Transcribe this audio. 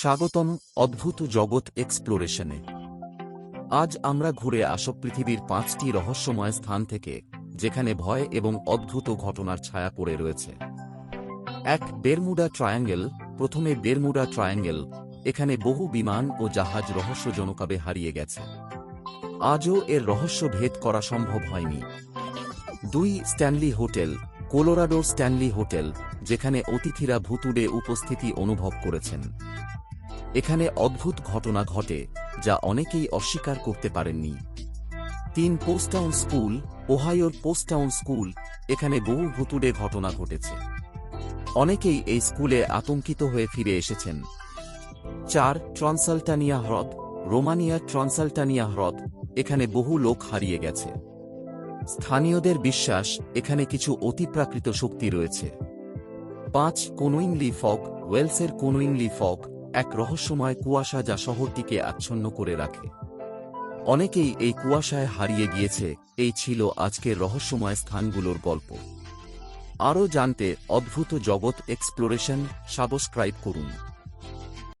স্বাগতম অদ্ভুত জগৎ এক্সপ্লোরেশনে। আজ আমরা ঘুরে আসব পৃথিবীর পাঁচটি রহস্যময় স্থান থেকে, যেখানে ভয় এবং অদ্ভুত ঘটনার ছায়া পড়ে রয়েছে। এক বেরমুডা ট্রায়াঙ্গেল, প্রথমে বেরমুডা ট্রায়াঙ্গেল, এখানে বহু বিমান ও জাহাজ রহস্যজনকাবে হারিয়ে গেছে। আজও এর রহস্য ভেদ করা সম্ভব হয়নি। দুই স্ট্যানলি হোটেল, কোলোরাডোর স্ট্যানলি হোটেল, যেখানে অতিথিরা ভুতুড়ে উপস্থিতি অনুভব করেছেন। এখানে অদ্ভুত ঘটনা ঘটে যা অনেকেই অস্বীকার করতে পারেননি। তিন পোস্টাউন স্কুল, ওহাইওর পোস্টাউন স্কুল, এখানে বহু ভুতুড়ে ঘটনা ঘটেছে। অনেকেই এই স্কুলে আতঙ্কিত হয়ে ফিরে এসেছেন। চার, ট্রান্সালটানিয়া হ্রদ, রোমানিয়ার ট্রান্সালটানিয়া হ্রদ, এখানে বহু লোক হারিয়ে গেছে। স্থানীয়দের বিশ্বাস, এখানে কিছু অতিপ্রাকৃত শক্তি রয়েছে। পাঁচ, কোনুইংলি ফগ ওয়েলসের কোনুইংলি ফগ এক রহস্যময় কুয়াশা যা শহরটিকে আচ্ছন্ন করে রাখে। অনেকেই এই কুয়াশায় হারিয়ে গিয়েছে, এই ছিল আজকের রহস্যময় স্থানগুলোর গল্প। আরও জানতে অদ্ভুত জগৎ এক্সপ্লোরেশন সাবস্ক্রাইব করুন।